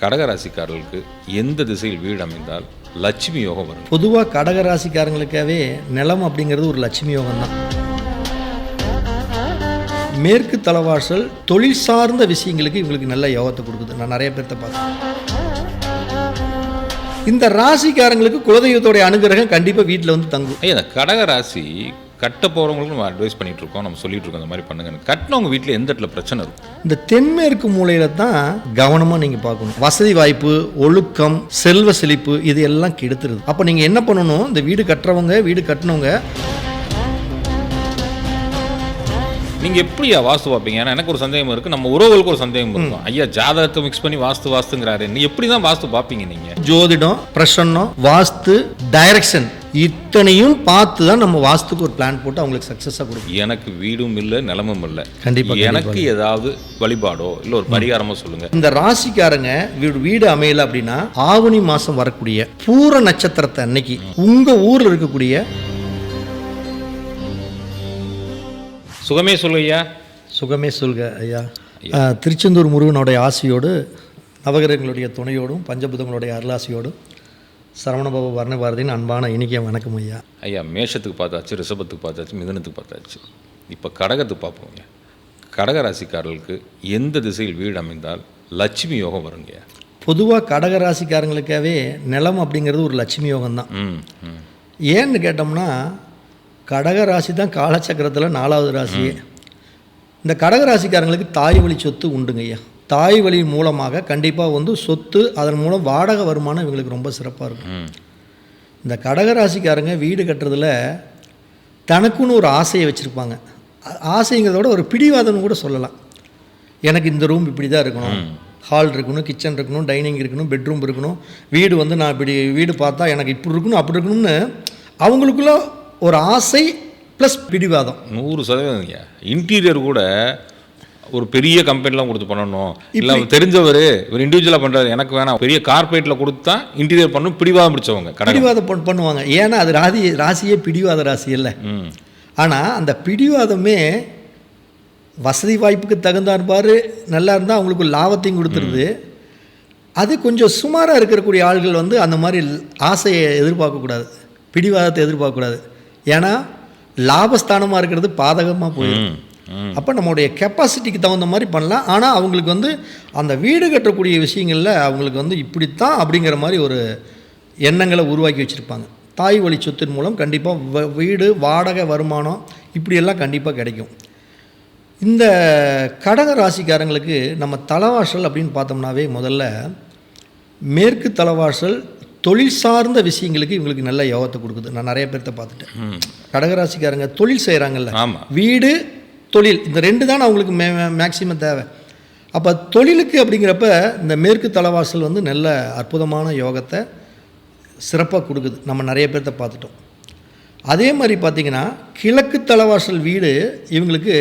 கடகராசிக்காரர்களுக்கு எந்த திசையில் வீடு அமைந்தால் லட்சுமி யோகம் வரும்? பொதுவாக கடகராசிக்காரங்களுக்காகவே நிலம் அப்படிங்கிறது ஒரு லட்சுமி யோகம் தான் மேற்கு தலைவாசல் தொழில் சார்ந்த விஷயங்களுக்கு இவங்களுக்கு நல்ல யோகத்தை கொடுக்குது. நான் நிறைய பேர்த்த பார்த்தேன் இந்த ராசிக்காரங்களுக்கு குலதெய்வத்தோடைய அனுகிரகம் கண்டிப்பாக வீட்டில் வந்து தங்கும். ஐயா இந்த கடகராசி கட்ட போகிறவங்களுக்கு நம்ம அட்வைஸ் பண்ணிட்டு இருக்கோம் நம்ம சொல்லிட்டு இருக்கோம் இந்த மாதிரி பண்ணுங்க. கட்டினவங்க வீட்டில் எந்த இடத்துல பிரச்சனை இருக்கும்? இந்த தென்மேற்கு மூலையில தான் கவனமாக நீங்கள் பார்க்கணும். வசதி வாய்ப்பு ஒழுக்கம் செல்வ செழிப்பு இது எல்லாம் கெடுத்துருது. அப்போ நீங்கள் என்ன பண்ணணும்? இந்த வீடு கட்டுறவங்க வீடு கட்டினவங்க நீங்க எப்படியா வாஸ்து பார்ப்பீங்க? ஏன்னா எனக்கு ஒரு சந்தேகம் இருக்கு. நம்ம உறவுகளுக்கு ஒரு சந்தேகம் இருக்கும். ஐயா ஜாதகத்தை மிக்ஸ் பண்ணி வாஸ்து வாஸ்துங்கிறாரு. நீ எப்படி தான் வாஸ்து பார்ப்பீங்க நீங்க? ஜோதிடம் பிரசன்னம் வாஸ்து டைரக்ஷன் இத்தனையும் பார்த்து தான் நம்ம வாஸ்துக்கு ஒரு பிளான் போட்டு அவங்களுக்கு சக்ஸஸாக கொடுக்கும் எனக்கு வீடும் இல்லை நிலமும் இல்லை. கண்டிப்பா, எனக்கு ஏதாவது வழிபாடோ இல்லை ஒரு பரிகாரமோ சொல்லுங்க. இந்த ராசிக்காரங்க வீடு வீடு அமையல அப்படின்னா ஆவணி மாதம் வரக்கூடிய பூர நட்சத்திரத்தை அன்னைக்கு உங்கள் ஊரில் இருக்கக்கூடிய சுகமே சொல்லு ஐயா. சுகமே சொல்க ஐயா. திருச்செந்தூர் முருகனுடைய ஆசையோடு நவகிரகங்களுடைய துணையோடும் பஞ்சபுதங்களுடைய அருளாசியோடும் சரவணபாபு வர்ணபாரதியின் அன்பான இனிக்கிய வணக்கம் ஐயா. ஐயா மேஷத்துக்கு பார்த்தாச்சு ரிஷபத்துக்கு பார்த்தாச்சு மிதுனத்துக்கு பார்த்தாச்சு. இப்போ கடகத்துக்கு பார்ப்போங்க கடக ராசிக்காரர்களுக்கு எந்த திசையில் வீடு அமைந்தால் லட்சுமி யோகம் வருங்கய்யா பொதுவாக கடகராசிக்காரங்களுக்காகவே நிலம் அப்படிங்கிறது ஒரு லட்சுமி யோகம் தான் ம் ம். ஏன்னு கேட்டோம்னா கடக ராசி தான் காலச்சக்கரத்தில் நாலாவது ராசியே. இந்த கடக ராசிக்காரங்களுக்கு தாய் வழி சொத்து உண்டுங்க ஐயா. தாய் வழி மூலமாக கண்டிப்பாக வந்து சொத்து அதன் மூலம் வாடகை வருமானம் இவங்களுக்கு ரொம்ப சிறப்பாக இருக்கும். இந்த கடக ராசிக்காரங்க வீடு கட்டுறதுல தனக்குன்னு ஒரு ஆசையை வச்சுருப்பாங்க. ஆசைங்கிறத விட ஒரு பிடிவாதம்னு கூட சொல்லலாம். எனக்கு இந்த ரூம் இப்படி தான் இருக்கணும் ஹால் இருக்கணும் கிச்சன் இருக்கணும் டைனிங் இருக்கணும் பெட்ரூம் இருக்கணும். வீடு வந்து நான் இப்படி வீடு பார்த்தா எனக்கு இப்படி இருக்கணும் அப்படி இருக்கணும்னு அவங்களுக்குள்ள ஒரு ஆசை ப்ளஸ் பிடிவாதம். நூறு சதவீதம் இன்டீரியர் கூட ஒரு பெரிய கம்பெனிலாம் கொடுத்து பண்ணணும். இல்லை தெரிஞ்சவர் இவர் இண்டிவிஜுவலாக பண்ணுறாரு எனக்கு வேணாம். பெரிய கார்பரேட்டில் கொடுத்தா இன்டீரியர் பண்ணணும் பிடிவாதம் பிடிச்சவங்க பிடிவாதம் பண்- பண்ணுவாங்க. ஏன்னா அது ராசி ராசியே பிடிவாத ராசி இல்லை. ஆனால் அந்த பிடிவாதமே வசதி வாய்ப்புக்கு தகுந்தாற்பாரு நல்லா இருந்தால் அவங்களுக்கு லாபத்தையும் கொடுத்துருது. அது கொஞ்சம் சுமாராக இருக்கக்கூடிய ஆள்கள் வந்து அந்த மாதிரி ஆசையை எதிர்பார்க்கக்கூடாது. பிடிவாதத்தை எதிர்பார்க்கக்கூடாது. ஏன்னா லாபஸ்தானமாக இருக்கிறது பாதகமாக போயிடும். அப்போ நம்மளுடைய கெப்பாசிட்டிக்கு தகுந்த மாதிரி பண்ணலாம். ஆனால் அவங்களுக்கு வந்து அந்த வீடு கட்டக்கூடிய விஷயங்களில் அவங்களுக்கு வந்து இப்படித்தான் அப்படிங்கிற மாதிரி ஒரு எண்ணங்களை உருவாக்கி வச்சுருப்பாங்க. தாய் வழி சொத்தின் மூலம் கண்டிப்பாக வீடு வாடகை வருமானம் இப்படியெல்லாம் கண்டிப்பாக கிடைக்கும். இந்த கடக ராசிக்காரங்களுக்கு நம்ம தலைவாசல் அப்படின்னு பார்த்தோம்னாவே முதல்ல மேற்கு தலைவாசல் தொழில் சார்ந்த விஷயங்களுக்கு இவங்களுக்கு நல்ல யோகத்தை கொடுக்குது. நான் நிறைய பேர்த்த பார்த்துட்டேன். கடகராசிக்காரங்க தொழில் செய்கிறாங்கல்ல வீடு தொழில் இந்த ரெண்டு தான் அவங்களுக்கு மே மேக்சிமம் தேவை. அப்போ தொழிலுக்கு அப்படிங்கிறப்ப இந்த மேற்கு தலைவாசல் வந்து நல்ல அற்புதமான யோகத்தை சிறப்பாக கொடுக்குது. நம்ம நிறைய பேர்த்த பார்த்துட்டோம். அதே மாதிரி பார்த்திங்கன்னா கிழக்கு தலைவாசல் வீடு இவங்களுக்கு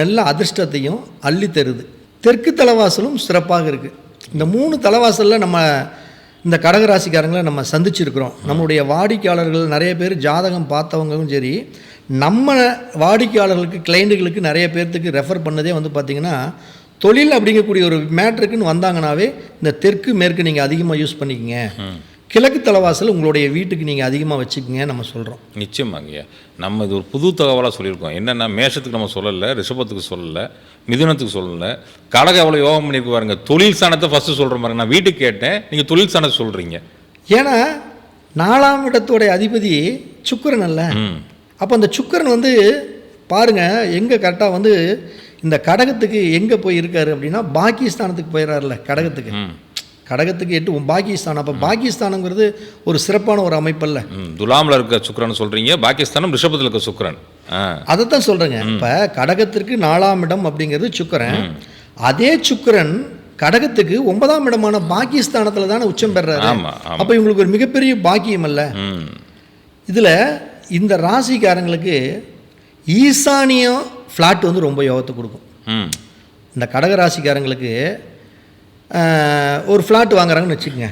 நல்ல அதிர்ஷ்டத்தையும் அள்ளி தருது. தெற்கு தலைவாசலும் சிறப்பாக இருக்குது இந்த மூணு தலைவாசலில் நம்ம இந்த கடகராசிக்காரங்களை நம்ம சந்திச்சிருக்கிறோம். நம்மளுடைய வாடிக்கையாளர்கள் நிறைய பேர் ஜாதகம் பார்த்தவங்களும் சரி நம்ம வாடிக்கையாளர்களுக்கு கிளைண்ட்டுகளுக்கு நிறைய பேர்த்துக்கு ரெஃபர் பண்ணதே வந்து பார்த்திங்கன்னா தொழில் அப்படிங்கக்கூடிய ஒரு மேட்ருக்குன்னு வந்தாங்கனாவே இந்த தெற்கு மேற்கு நீங்கள் அதிகமாக யூஸ் பண்ணிக்கங்க. கிழக்கு தலைவாசல் உங்களுடைய வீட்டுக்கு நீங்கள் அதிகமாக வச்சுக்கங்க நம்ம சொல்கிறோம் நிச்சயமாங்கய்யா நம்ம இது ஒரு புது தகவலாக சொல்லியிருக்கோம். என்னென்னா மேஷத்துக்கு நம்ம சொல்லலை ரிஷபத்துக்கு சொல்லலை மிதுனத்துக்கு சொல்லலை. கடக எவ்வளோ யோகம் பண்ணியிருக்கு பாருங்க. தொழில் ஸ்தானத்தை ஃபஸ்ட்டு சொல்கிற மாதிரி. நான் வீட்டுக்கு கேட்டேன் நீங்கள் தொழில் ஸ்தானத்தை சொல்கிறீங்க ஏன்னா நாலாம் இடத்தோடைய அதிபதி சுக்கிரன் அல்ல. அப்போ அந்த சுக்கிரன் வந்து பாருங்க எங்கே கரெக்டாக வந்து இந்த கடகத்துக்கு எங்கே போய் இருக்காரு அப்படின்னா பாகிஸ்தானத்துக்கு போயிடறாருல கடகத்துக்கு. கடகத்துக்கு எட்டு பாகிஸ்தான் அப்போ பாகிஸ்தானங்கிறது ஒரு சிறப்பான ஒரு அமைப்பல்ல. துலாமில் இருக்க சுக்கிரன் சொல்கிறீங்க பாகிஸ்தானம் ரிஷபத்தில் இருக்க சுக்கிரன். ஆ. அதைத்தான் சொல்கிறேங்க இப்போ கடகத்திற்கு நாலாம் இடம் அப்படிங்கிறது சுக்கிரன். அதே சுக்கிரன் கடகத்துக்கு ஒன்பதாம் இடமான பாகிஸ்தானத்தில் தானே உச்சம் பெறாரு. அப்போ இவங்களுக்கு ஒரு மிகப்பெரிய பாக்கியம் அல்ல இதில் இந்த ராசிக்காரங்களுக்கு ஈசானியம் ஃப்ளாட் வந்து ரொம்ப யோகத்தை கொடுக்கும். ம். இந்த கடக ராசிக்காரங்களுக்கு ஒரு ஃப்ளாட் வாங்குறாங்கன்னு வச்சுக்கோங்க.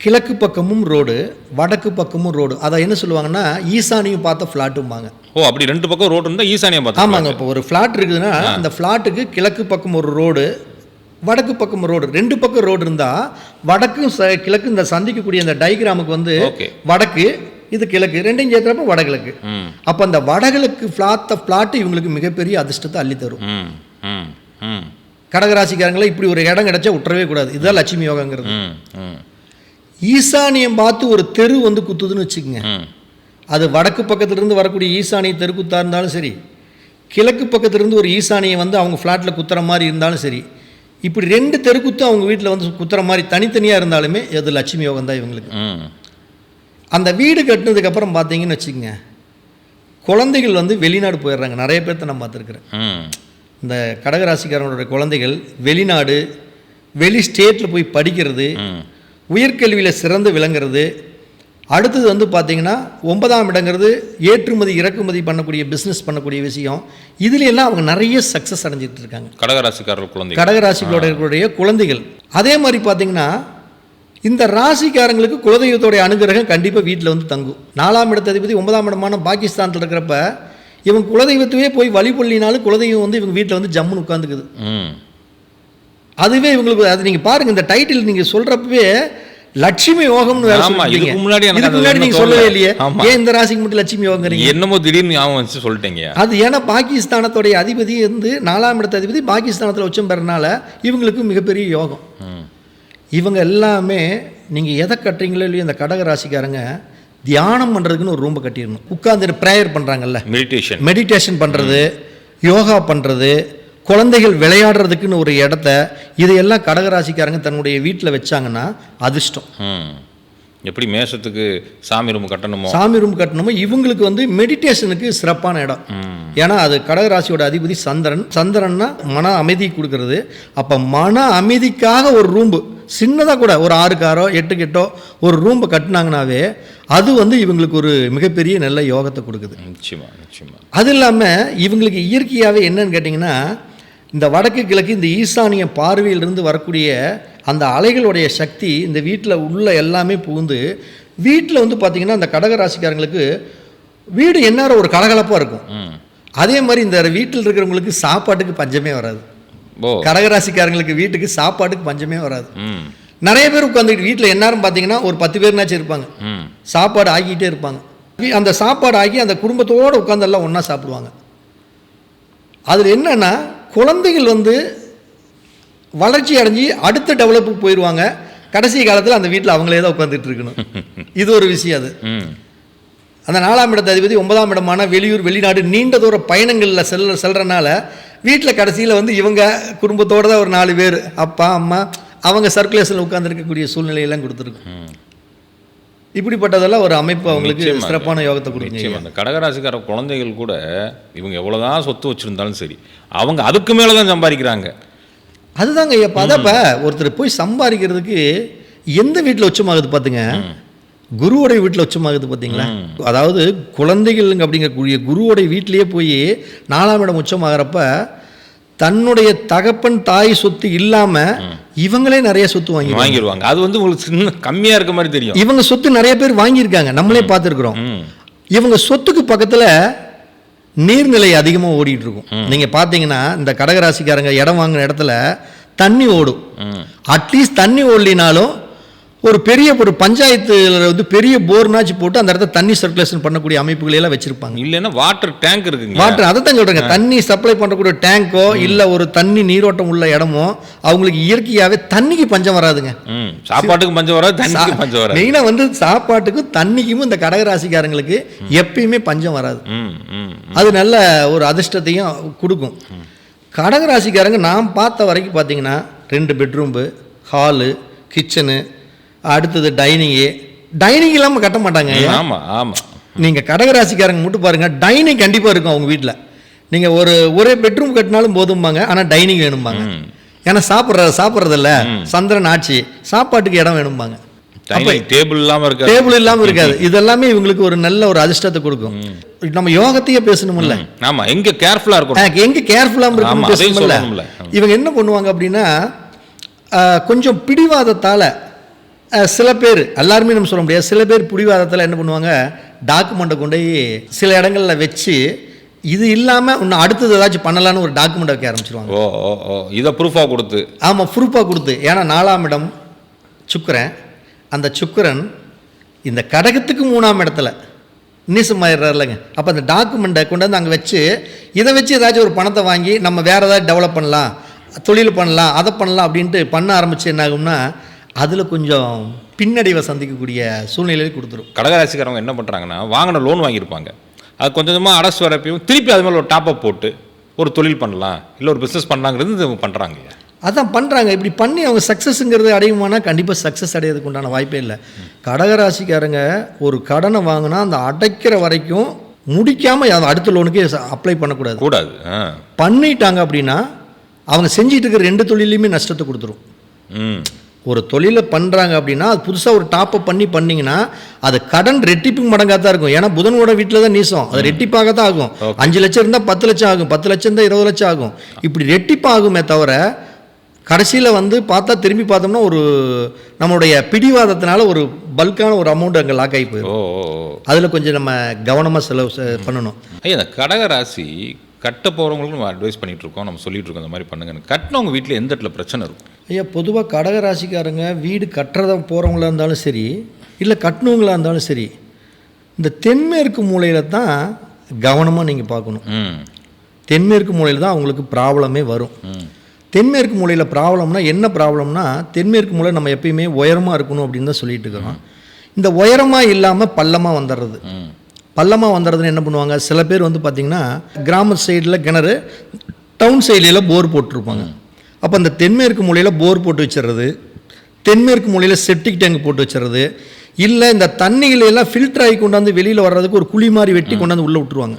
கிழக்கு பக்கமும் ரோடு வடக்கு பக்கமும் ரோடு அதை என்ன சொல்லுவாங்கன்னா ஈசானியும் பார்த்த ஃப்ளாட்டும்பாங்க ஓ அப்படி ரெண்டு பக்கம் ரோடு இருந்தால் ஈசானியம் பார்த்தா ஆமாங்க இப்போ ஒரு ஃப்ளாட் இருக்குதுன்னா அந்த ஃப்ளாட்டுக்கு கிழக்கு பக்கம் ஒரு ரோடு வடக்கு பக்கம் ரோடு ரெண்டு பக்கம் ரோடு இருந்தால் வடக்கும் ச கிழக்கு இந்த சந்திக்கக்கூடிய இந்த டயக்ராமுக்கு வந்து வடக்கு இது கிழக்கு ரெண்டையும் சேர்த்துறப்ப வடகிழக்கு. அப்போ அந்த வடகிழக்கு ஃப்ளாத்த ஃப்ளாட்டு இவங்களுக்கு மிகப்பெரிய அதிர்ஷ்டத்தை அள்ளி தரும் கடகராசிக்காரங்களை இப்படி ஒரு இடம் கிடைச்சா விட்டுறவே கூடாது. இதுதான் லட்சுமி யோகங்கிறது. ஈசானியம் பார்த்து ஒரு தெரு வந்து குத்துதுன்னு வச்சுக்கோங்க. அது வடக்கு பக்கத்துலேருந்து வரக்கூடிய ஈசானிய தெருக்குத்தா இருந்தாலும் சரி கிழக்கு பக்கத்துலேருந்து ஒரு ஈசானியை வந்து அவங்க ஃப்ளாட்டில் குத்துற மாதிரி இருந்தாலும் சரி இப்படி ரெண்டு தெருக்குத்தும் அவங்க வீட்டில் வந்து குத்துற மாதிரி தனித்தனியாக இருந்தாலுமே அது லட்சுமி யோகம் தான் இவங்களுக்கு அந்த வீடு கட்டினதுக்கப்புறம் பார்த்தீங்கன்னு வச்சுக்கோங்க குழந்தைகள் வந்து வெளிநாடு போயிடுறாங்க. நிறைய பேர்த்த நான் பார்த்துருக்குறேன். இந்த கடகராசிக்காரங்களோட குழந்தைகள் வெளிநாடு வெளி ஸ்டேட்டில் போய் படிக்கிறது உயர்கல்வியில் சிறந்து விளங்குறது. அடுத்தது வந்து பார்த்தீங்கன்னா ஒன்பதாம் இடங்கிறது ஏற்றுமதி இறக்குமதி பண்ணக்கூடிய பிஸ்னஸ் பண்ணக்கூடிய விஷயம். இதுல எல்லாம் அவங்க நிறைய சக்ஸஸ் அடைஞ்சிட்டு இருக்காங்க. கடகராசிக்காரர் குழந்தை கடகராசிகளோட குழந்தைகள். அதே மாதிரி பார்த்தீங்கன்னா இந்த ராசிக்காரங்களுக்கு குலதெய்வத்தோடைய அனுகிரகம் கண்டிப்பாக வீட்டில் வந்து தங்கும். நாலாம் இடத்த அதிபதி ஒன்பதாம் இடமான பாகிஸ்தானில் இருக்கிறப்ப இவங்க குலதெய்வத்தையே போய் வழிபொல்லினாலும் குலதெய்வம் வந்து இவங்க வீட்டில் வந்து ஜம்முன்னு உட்காந்துக்குது அதுவே இவங்களுக்கு அது நீங்கள் பாருங்கள் இந்த டைட்டில் நீங்கள் சொல்கிறப்பவே லட்சுமி யோகம்னு வேற. இதுக்கு முன்னாடி இதுக்கு முன்னாடி நீங்கள் சொல்லவே. இல்லையே. ஏன் இந்த ராசிக்கு மட்டும் லட்சுமி யோகங்கிறீங்க என்னமோ திடீர்னு ஞாபகம் வச்சு சொல்லிட்டீங்க. அது ஏன்னா பாகிஸ்தானத்துடைய அதிபதி வந்து நாலாம் இடத்த அதிபதி பாகிஸ்தானத்தில் உச்சம் பெறனால இவங்களுக்கு மிகப்பெரிய யோகம். இவங்க எல்லாமே நீங்கள் எதை கட்டுறீங்களோ இல்லையோ இந்த கடக ராசிக்காரங்க தியானம் பண்ணுறதுக்குன்னு ஒரு ரூம்பை கட்டிடணும். உட்காந்து ப்ரேயர் பண்ணுறாங்கல்ல மெடிடேஷன் மெடிடேஷன் பண்ணுறது யோகா பண்ணுறது குழந்தைகள் விளையாடுறதுக்குன்னு ஒரு இடத்த இதையெல்லாம் கடகராசிக்காரங்க தன்னுடைய வீட்டில் வச்சாங்கன்னா அதிர்ஷ்டம். எப்படி மேஷத்துக்கு சாமி ரூம் கட்டணுமோ? சாமி ரூம் கட்டணுமோ? இவங்களுக்கு வந்து மெடிடேஷனுக்கு சிறப்பான இடம். ஏன்னா அது கடகராசியோட அதிபதி சந்திரன். சந்திரன்னா மன அமைதி கொடுக்கறது. அப்போ மன அமைதிக்காக ஒரு ரூம்பு சின்னதாக கூட ஒரு ஆறு காரோ எட்டு கெட்டோ ஒரு ரூம்பை கட்டினாங்கனாவே அது வந்து இவங்களுக்கு ஒரு மிகப்பெரிய நல்ல யோகத்தை கொடுக்குது. நிச்சயமா நிச்சயமா. அது இல்லாமல் இவங்களுக்கு இயற்கையாகவே என்னன்னு கேட்டிங்கன்னா இந்த வடக்கு கிழக்கு இந்த ஈசானிய பார்வையிலிருந்து வரக்கூடிய அந்த அலைகளுடைய சக்தி இந்த வீட்டில் உள்ள எல்லாமே புகுந்து வீட்டில் வந்து பார்த்திங்கன்னா அந்த கடகராசிக்காரங்களுக்கு வீடு எந்நேரம் ஒரு கலகலப்பாக இருக்கும். அதே மாதிரி இந்த வீட்டில் இருக்கிறவங்களுக்கு சாப்பாட்டுக்கு பஞ்சமே வராது. கடகராசிக்காரங்களுக்கு வீட்டுக்கு சாப்பாட்டுக்கு பஞ்சமே வராது. நிறைய பேர் உட்காந்துக்கிட்டு வீட்டில் எந்நேரம் பார்த்தீங்கன்னா ஒரு பத்து பேர்னாச்சும் இருப்பாங்க. சாப்பாடு ஆக்கிட்டே இருப்பாங்க. அந்த சாப்பாடு ஆக்கி அந்த குடும்பத்தோடு உட்காந்து எல்லாம் ஒன்றா சாப்பிடுவாங்க. அதில் என்னன்னா குழந்தைகள் வந்து வளர்ச்சி அடைஞ்சு அடுத்த டெவலப்புக்கு போயிடுவாங்க கடைசி காலத்தில் அந்த வீட்டில் அவங்களே தான் உட்காந்துட்டு இருக்கணும். இது ஒரு விஷயம் அது. அந்த நாலாம் இடத்த அதிபதி ஒன்பதாம் இடமான வெளியூர் வெளிநாடு நீண்ட தூர பயணங்களில் செல்ல செல்றனால வீட்டில் கடைசியில் வந்து இவங்க குடும்பத்தோடு தான் ஒரு நாலு பேர் அப்பா அம்மா அவங்க சர்க்குலேஷனில் உட்காந்துருக்கக்கூடிய சூழ்நிலையெல்லாம் கொடுத்துருக்கு ம். இப்படிப்பட்டதெல்லாம் ஒரு அமைப்பு அவங்களுக்கு. சிறப்பான யோகத்தை நிச்சயமா அந்த கடகராசிக்கார குழந்தைகள் கூட இவங்க எவ்வளவுதான் சொத்து வச்சிருந்தாலும் சரி அவங்க அதுக்கு மேல தான் சம்பாதிக்கிறாங்க. அதுதாங்க ஐயா அதப்ப ஒருத்தர் போய் சம்பாதிக்கிறதுக்கு எந்த வீட்டில் உச்சமாகுது பார்த்துங்க குருவோடைய வீட்டில் உச்சமாகுது பார்த்தீங்களா? அதாவது குழந்தைகள் அப்படிங்கக்கூடிய குருவோடைய வீட்டிலேயே போய் நாலாம் இடம் உச்சமாகறப்ப தன்னுடைய தகப்பன் தாய் சொத்து இல்லாம இவங்களே நிறைய சொத்து வாங்கி வாங்கிடுவாங்க. அது வந்து உங்களுக்கு சின்ன கம்மியா இருக்க மாதிரி தெரியும். இவங்க சொத்து நிறைய பேர் வாங்கியிருக்காங்க. நம்மளே பார்த்துருக்குறோம். இவங்க சொத்துக்கு பக்கத்தில் நீர்நிலை அதிகமாக ஓடிட்டு இருக்கும் நீங்கள் பார்த்தீங்கன்னா இந்த கடகராசிக்காரங்க இடம் வாங்கின இடத்துல தண்ணி ஓடும். அட்லீஸ்ட் தண்ணி ஓடலினாலும் ஒரு பெரிய ஒரு பஞ்சாயத்துல வந்து பெரிய போர்னாச்சு போட்டு அந்த இடத்துல தண்ணி சர்க்குலேஷன் பண்ணக்கூடிய அமைப்புகளை எல்லாம் வச்சிருப்பாங்க. இல்லைன்னா வாட்டர் டேங்க் இருக்குங்க. வாட்டர் அதை தான் சொல்றேங்க. தண்ணி சப்ளை பண்ணக்கூடிய டேங்கோ இல்லை ஒரு தண்ணி நீரோட்டம் உள்ள இடமோ அவங்களுக்கு இயற்கையாகவே தண்ணிக்கு பஞ்சம் வராதுங்க. சாப்பாட்டுக்கு பஞ்சம் வராது தண்ணிக்கு பஞ்சம் வராது. மெயினாக வந்து சாப்பாட்டுக்கும் தண்ணிக்கும் இந்த கடகராசிக்காரங்களுக்கு எப்பயுமே பஞ்சம் வராது. அது நல்ல ஒரு அதிர்ஷ்டத்தையும் கொடுக்கும். கடகராசிக்காரங்க நான் பார்த்த வரைக்கும் பார்த்தீங்கன்னா ரெண்டு பெட்ரூம்பு ஹாலு கிச்சனு அடுத்தது டைனிங்கு டைனிங் இல்லாமல் கட்ட மாட்டாங்க ம், ஆமா ஆமா. நீங்கள் கடகராசிக்காரங்க மட்டும் பாருங்கள் டைனிங் கண்டிப்பாக இருக்கும் அவங்க வீட்டில் நீங்கள் ஒரு ஒரே பெட்ரூம் கட்டினாலும் போதும்பாங்க ஆனால் டைனிங் வேணும்பாங்க. ஏன்னா சாப்பிட்ற சாப்பிட்றதில்ல சந்திரன் ஆட்சி சாப்பாட்டுக்கு இடம் வேணும்பாங்க. டேபிள் இல்லாம இருக்காது. டேபிள் இல்லாமல் இருக்காது. இதெல்லாமே இவங்களுக்கு ஒரு நல்ல ஒரு அதிர்ஷ்டத்தை கொடுக்கும். நம்ம யோகத்தையே பேசணும்ல. ஆமா எங்க கேர்ஃபுல்லா இருக்கணும். எனக்கு எங்க கேர்ஃபுல்லாக இருக்கணும் பேசணும்ல. இவங்க என்ன பண்ணுவாங்க அப்படின்னா கொஞ்சம் பிடிவாதத்தால் சில பேர் எல்லாருமே நம்ம சொல்ல முடியாது. சில பேர் பிடிவாதத்தால் என்ன பண்ணுவாங்க டாக்குமெண்ட்டை கொண்டு போய் சில இடங்களில் வச்சு இது இல்லாமல் இன்னும் அடுத்தது ஏதாச்சும் பண்ணலான்னு ஒரு டாக்குமெண்ட் வைக்க ஆரம்பிச்சிருவாங்க. ஓ ஓ ஓ. இதை ப்ரூஃபாக கொடுத்து. ஆமாம் ப்ரூஃபாக கொடுத்து. ஏன்னா நாலாம் இடம் சுக்கிரன். அந்த சுக்கிரன் இந்த கடகத்துக்கு மூணாம் இடத்துல நீசமாயிடுறாருலங்க. அப்போ அந்த டாக்குமெண்ட்டை கொண்டு வந்து அங்கே வச்சு இதை வச்சு ஏதாச்சும் ஒரு பணத்தை வாங்கி நம்ம வேறு ஏதாவது டெவலப் பண்ணலாம் தொழில் பண்ணலாம் அதை பண்ணலாம் அப்படின்ட்டு பண்ண ஆரம்பிச்சு என்ன ஆகும்னா அதில் கொஞ்சம் பின்னடைவை சந்திக்கக்கூடிய சூழ்நிலையை கொடுத்துரும். கடகராசிக்காரவங்க என்ன பண்ணுறாங்கன்னா வாங்கின லோன் வாங்கியிருப்பாங்க. அது கொஞ்சம் கொஞ்சமாக அரசு வரப்பையும் திருப்பி அது மேலே ஒரு டாப்அப் போட்டு ஒரு தொழில் பண்ணலாம் இல்லை ஒரு பிஸ்னஸ் பண்ணலாங்கிறது பண்ணுறாங்க அதான் பண்ணுறாங்க இப்படி பண்ணி அவங்க சக்ஸஸ்ங்கிறது அடையுமானா கண்டிப்பாக சக்ஸஸ் அடையிறதுக்கு உண்டான வாய்ப்பே இல்லை. கடகராசிக்காரங்க ஒரு கடனை வாங்கினா அந்த அடைக்கிற வரைக்கும் முடிக்காமல் அதை அடுத்த லோனுக்கு அப்ளை பண்ணக்கூடாது. கூடாது. பண்ணிட்டாங்க அப்படின்னா அவங்க செஞ்சிட்டு இருக்கிற ரெண்டு தொழிலையுமே நஷ்டத்தை கொடுத்துரும். ம். ஒரு தொழிலை பண்ணுறாங்க அப்படின்னா அது புதுசாக ஒரு டாப்அப் பண்ணி பண்ணிங்கன்னா அது கடன் ரெட்டிப்பு மடங்காக தான் இருக்கும். ஏன்னா புதனோட வீட்டில் தான் நீசம். அது ரெட்டிப்பாக தான் ஆகும். அஞ்சு லட்சம் இருந்தால் பத்து லட்சம் ஆகும். பத்து லட்சம் இருந்தால் இருபது லட்சம் ஆகும். இப்படி ரெட்டிப்பாகுமே தவிர கடைசியில் வந்து பார்த்தா திரும்பி பார்த்தோம்னா ஒரு நம்மளுடைய பிடிவாதத்தினால ஒரு பல்கான ஒரு அமௌண்ட் அங்கே லாக் ஆகி போயிடும். அதில் கொஞ்சம் நம்ம கவனமாக செலவு பண்ணணும். ஐயா இந்த கடகராசி கட்ட போகிறவங்களுக்கும் நம்ம அட்வைஸ் பண்ணிட்டு இருக்கோம் நம்ம சொல்லிட்டு இருக்கோம் இந்த மாதிரி பண்ணுங்கன்னு. கட்டினவங்க வீட்டில் எந்த இடத்துல பிரச்சனை இருக்கும்? ஐயா பொதுவாக கடக ராசிக்காரங்க வீடு கட்டுறத போகிறவங்களா இருந்தாலும் சரி இல்லை கட்டினவங்களா இருந்தாலும் சரி இந்த தென்மேற்கு மூலையில் தான் கவனமாக நீங்கள் பார்க்கணும். ம். தென்மேற்கு மூலையில் தான் அவங்களுக்கு ப்ராப்ளமே வரும். தென்மேற்கு மூலையில் ப்ராப்ளம்னா என்ன ப்ராப்ளம்னா தென்மேற்கு மூலை நம்ம எப்பயுமே உயரமாக இருக்கணும் அப்படின்னு தான் சொல்லிட்டு இருக்கிறோம். இந்த உயரமாக இல்லாமல் பள்ளமாக வந்துடுறது. பள்ளமாக வந்துடுறதுன்னு என்ன பண்ணுவாங்க? சில பேர் வந்து பார்த்திங்கன்னா கிராம சைடில் கிணறு டவுன் சைட்லாம் போர் போட்டிருப்பாங்க. அப்போ அந்த தென்மேற்கு மூலையில் போர் போட்டு வச்சிடுறது தென்மேற்கு மூலையில் செப்டிக் டேங்க் போட்டு வச்சிடுறது இல்லை இந்த தண்ணிகளை எல்லாம் ஃபில்டர் ஆகி கொண்டாந்து வெளியில் வர்றதுக்கு ஒரு குழி மாதிரி வெட்டி கொண்டாந்து உள்ளே விட்டுருவாங்க.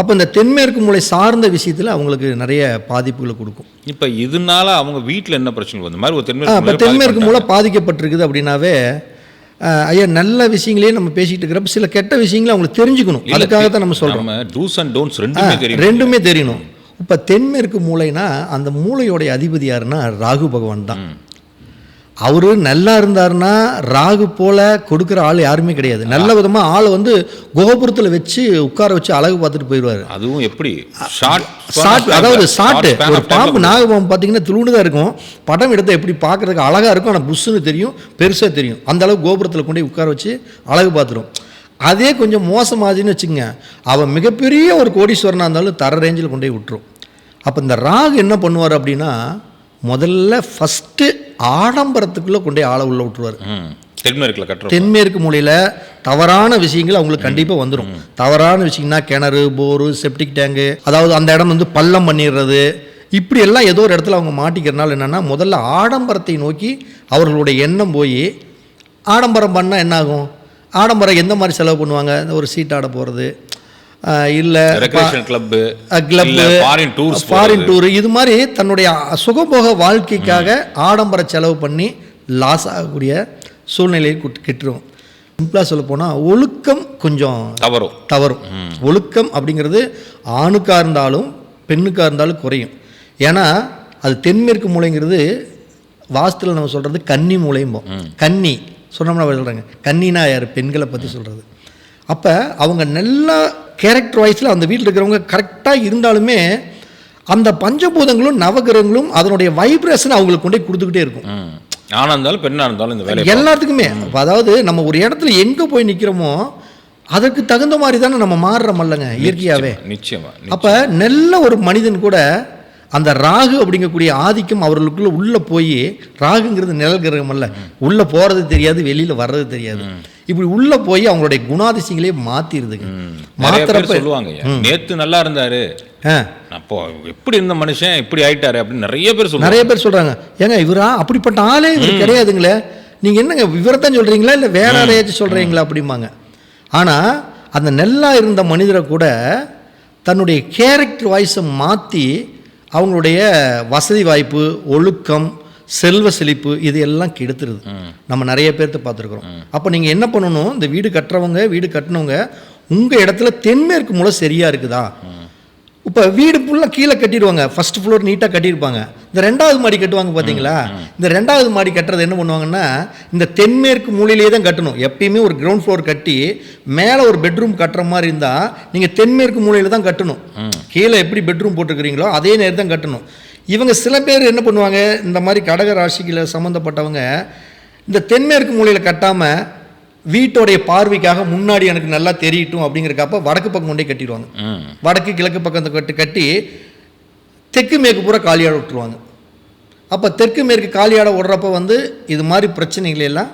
அப்போ இந்த தென்மேற்கு மூலை சார்ந்த விஷயத்தில் அவங்களுக்கு நிறைய பாதிப்புகளை கொடுக்கும். இப்போ இதனால அவங்க வீட்டில் என்ன பிரச்சனை இந்த மாதிரி ஒரு தென்மேற்கு தென்மேற்கு மூலை பாதிக்கப்பட்டிருக்குது அப்படின்னாவே ஐயா நல்ல விஷயங்களே நம்ம பேசிட்டு இருக்கிறப்ப சில கெட்ட விஷயங்களை அவங்களுக்கு தெரிஞ்சுக்கணும். அதுக்காக தான் நம்ம சொல்கிறோம் டூஸ் அண்ட் டோன்ஸ் ரெண்டுமே ரெண்டுமே தெரியணும் இப்போ தென்மேற்கு மூளைனா அந்த மூளையோடைய அதிபதி யாருன்னா ராகு பகவான் தான். அவரு நல்லா இருந்தாருன்னா ராகு போல கொடுக்குற ஆள் யாருமே கிடையாது. நல்ல விதமாக ஆளை வந்து கோபுரத்தில் வச்சு உட்கார வச்சு அழகு பார்த்துட்டு போயிடுவார் அதுவும் எப்படி? ஷார்ட் ஷார்ட் அதாவது ஷார்ட்டு ஒரு பாம்பு நாகபாம்பு பார்த்தீங்கன்னா துளுண்டு தான் இருக்கும். படம் எடுத்தால் எப்படி பார்க்கறதுக்கு அழகாக இருக்கும் ஆனால் புஷ்ஷுன்னு தெரியும் பெருசாக தெரியும். அந்த அளவுக்கு கோபுரத்தில் கொண்டு போய் உட்கார வச்சு அழகு பார்த்துரும். அதே கொஞ்சம் மோசமாச்சுன்னு வச்சுங்க அவன் மிகப்பெரிய ஒரு கோடீஸ்வரனாக இருந்தாலும் தர ரேஞ்சில் கொண்டு போய் விட்டுரும். அப்போ இந்த ராகு என்ன பண்ணுவார் அப்படின்னா முதல்ல ஃபஸ்ட்டு ஆடம்பரத்துக்குள்ளே கொண்டு ஆளை உள்ள விட்டுருவார். தென்மேற்கில் கட்டுறோம் தென்மேற்கு மூலையில் தவறான விஷயங்கள் அவங்களுக்கு கண்டிப்பாக வந்துடும் தவறான விஷயம்னா கிணறு போரு செப்டிக் டேங்கு அதாவது அந்த இடம் வந்து பள்ளம் பண்ணிடுறது. இப்படி எல்லாம் ஏதோ ஒரு இடத்துல அவங்க மாட்டிக்கிறனால என்னென்னா முதல்ல ஆடம்பரத்தை நோக்கி அவர்களுடைய எண்ணம் போய் ஆடம்பரம் பண்ணால் என்ன ஆகும் ஆடம்பரம் எந்த மாதிரி செலவு பண்ணுவாங்க? ஒரு சீட்டாட போகிறது இல்லை club club foreign tours foreign tour இது மாதிரி தன்னுடைய சுகபோக வாழ்க்கைக்காக ஆடம்பர செலவு பண்ணி லாஸ் ஆகக்கூடிய சூழ்நிலையை குட்- கிட்டுரும். சிம்பிளாக சொல்ல போனால் ஒழுக்கம் கொஞ்சம் தவறும். தவறும். ஒழுக்கம் அப்படிங்கிறது ஆணுக்காக இருந்தாலும் பெண்ணுக்காக இருந்தாலும் குறையும். ஏன்னா அது தென்மேற்கு மூலைங்கிறது வாஸ்துல நம்ம சொல்கிறது கன்னி மூலையும்போம் கன்னி. சொன்னோம்னா சொல்கிறாங்க கன்னினா யார்? பெண்களை பற்றி சொல்கிறது அப்போ அவங்க நல்லா கேரக்டர் வைஸில் அந்த வீட்டில் இருக்கிறவங்க கரெக்டாக இருந்தாலுமே அந்த பஞ்சபூதங்களும் நவகிரகங்களும் அதனுடைய வைப்ரேஷன் அவங்களுக்கு கொண்டு போய் கொடுத்துக்கிட்டே இருக்கும். ஆணா இருந்தாலும் பெண்ணா இருந்தாலும் இந்த வேலையை எல்லாத்துக்குமே. அதாவது நம்ம ஒரு இடத்துல எங்கே போய் நிற்கிறோமோ அதற்கு தகுந்த மாதிரி தானே நம்ம மாறுறோம் அல்லங்க இயற்கையாகவே நிச்சயமா அப்போ நல்ல ஒரு மனிதன் கூட அந்த ராகு அப்படிங்கக்கூடிய ஆதிக்கம் அவர்களுக்குள்ள உள்ள போய் ராகுங்கிறது நிழல் கிரகம் அல்ல. உள்ள போறது தெரியாது வெளியில வர்றது தெரியாது. இப்படி உள்ள போய் அவங்களுடைய குணாதிசயங்களே பேர் மாத்திரப்ப சொல்லுவாங்க நேத்து நல்லா இருந்தாரு. அப்போ எப்படி இருந்த மனுஷன் இப்படி ஆயிட்டாரு அப்படின்னு நிறைய பேர் சொல்லுவாங்க. நிறைய பேர் சொல்றாங்க. ஏங்க இவரா? அப்படிப்பட்ட ஆளே இவர் கிடையாதுங்களே. நீங்க என்னங்க இவரைத்தான் சொல்றீங்களா? இல்லை வேற யாரையாச்சும் சொல்றீங்களா? அப்படிம்பாங்க. ஆனா அந்த நெல்லா இருந்த மனிதரை கூட தன்னுடைய கேரக்டர் வாய்ஸை மாற்றி அவங்களுடைய வசதி வாய்ப்பு ஒழுக்கம் செல்வ செழிப்பு இது எல்லாம் கெடுத்துருது நம்ம நிறைய பேர்த்த பார்த்துருக்குறோம். அப்போ நீங்கள் என்ன பண்ணணும்? இந்த வீடு கட்டுறவங்க வீடு கட்டினவங்க உங்கள் இடத்துல தென்மேற்கு மூலம் சரியாக இருக்குதா? இப்போ வீடு ஃபுல்லாக கீழே கட்டிடுவாங்க. ஃபர்ஸ்ட் ஃப்ளோர் நீட்டாக கட்டியிருப்பாங்க. இந்த ரெண்டாவது மாடி கட்டுவாங்க பார்த்தீங்களா இந்த ரெண்டாவது மாடி கட்டுறது என்ன பண்ணுவாங்கன்னா இந்த தென்மேற்கு மூலையிலேயே தான் கட்டணும். எப்பயுமே ஒரு கிரவுண்ட் ஃப்ளோர் கட்டி மேலே ஒரு பெட்ரூம் கட்டுற மாதிரி இருந்தால் நீங்கள் தென்மேற்கு மூலையில் தான் கட்டணும். கீழே எப்படி பெட்ரூம் போட்டிருக்கிறீங்களோ அதே நேரம் தான் கட்டணும். இவங்க சில பேர் என்ன பண்ணுவாங்க இந்த மாதிரி கடக ராசிகளை சம்மந்தப்பட்டவங்க இந்த தென்மேற்கு மூலையில் கட்டாமல் வீட்டோடைய பார்வைக்காக முன்னாடி எனக்கு நல்லா தெரியட்டும் அப்படிங்கிறக்கப்ப வடக்கு பக்கம் கொண்டே கட்டிடுவாங்க. வடக்கு கிழக்கு பக்கத்தை கட்டி கட்டி தெற்கு மேற்கு பூரா காலியாட விட்டுருவாங்க. அப்போ தெற்கு மேற்கு காலியாட விடுறப்ப வந்து இது மாதிரி பிரச்சனைகளை எல்லாம்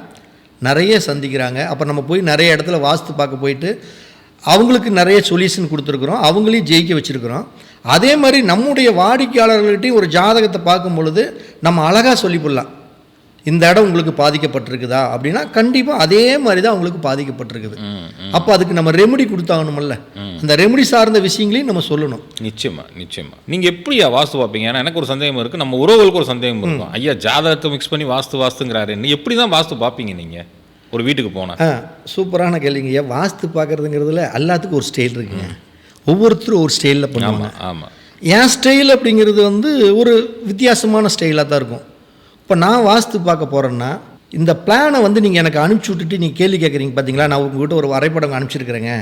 நிறைய சந்திக்கிறாங்க. அப்போ நம்ம போய் நிறைய இடத்துல வாஸ்து பார்க்க போயிட்டு அவங்களுக்கு நிறைய சொல்யூஷன் கொடுத்துருக்குறோம். அவங்களையும் ஜெயிக்க வச்சுருக்குறோம். அதே மாதிரி நம்முடைய வாடிக்கையாளர்கள்ட்டையும் ஒரு ஜாதகத்தை பார்க்கும் பொழுது நம்ம அழகாக சொல்லிவிடலாம் இந்த இடம் உங்களுக்கு பாதிக்கப்பட்டிருக்குதா? அப்படின்னா கண்டிப்பாக அதே மாதிரி தான் அவங்களுக்கு பாதிக்கப்பட்டிருக்குது. அப்போ அதுக்கு நம்ம ரெமெடி கொடுத்தாகணும்ல. அந்த ரெமெடி சார்ந்த விஷயங்களையும் நம்ம சொல்லணும். நிச்சயமா நிச்சயமா. நீங்க எப்படியா வாஸ்து பார்ப்பீங்க? ஏன்னா எனக்கு ஒரு சந்தேகம் இருக்கு. நம்ம உறவுகளுக்கு ஒரு சந்தேகம் இருக்கும். ஐயா ஜாதகத்தை மிக்ஸ் பண்ணி வாஸ்து வாஸ்துங்கிறாரு. நீ எப்படி தான் வாஸ்து பார்ப்பீங்க நீங்க? ஒரு வீட்டுக்கு போனா. ஆ சூப்பரான கேள்விங்கய்யா வாஸ்து பார்க்குறதுங்கிறதுல எல்லாத்துக்கும் ஒரு ஸ்டைல் இருக்குங்க. ஒவ்வொருத்தரும் ஒரு ஸ்டைலில் பண்ணுவாங்க. ஆமா ஆமா. என் ஸ்டைல் அப்படிங்கிறது வந்து ஒரு வித்தியாசமான ஸ்டைலாக தான் இருக்கும். இப்போ நான் வாஸ்து பார்க்க போகிறேன்னா இந்த பிளானை வந்து நீங்கள் எனக்கு அனுப்பிச்சி விட்டுட்டு நீங்கள் கேள்வி கேட்குறீங்க பார்த்தீங்களா நான் உங்ககிட்ட ஒரு வரைபடம் அனுப்பிச்சிருக்கிறேங்க.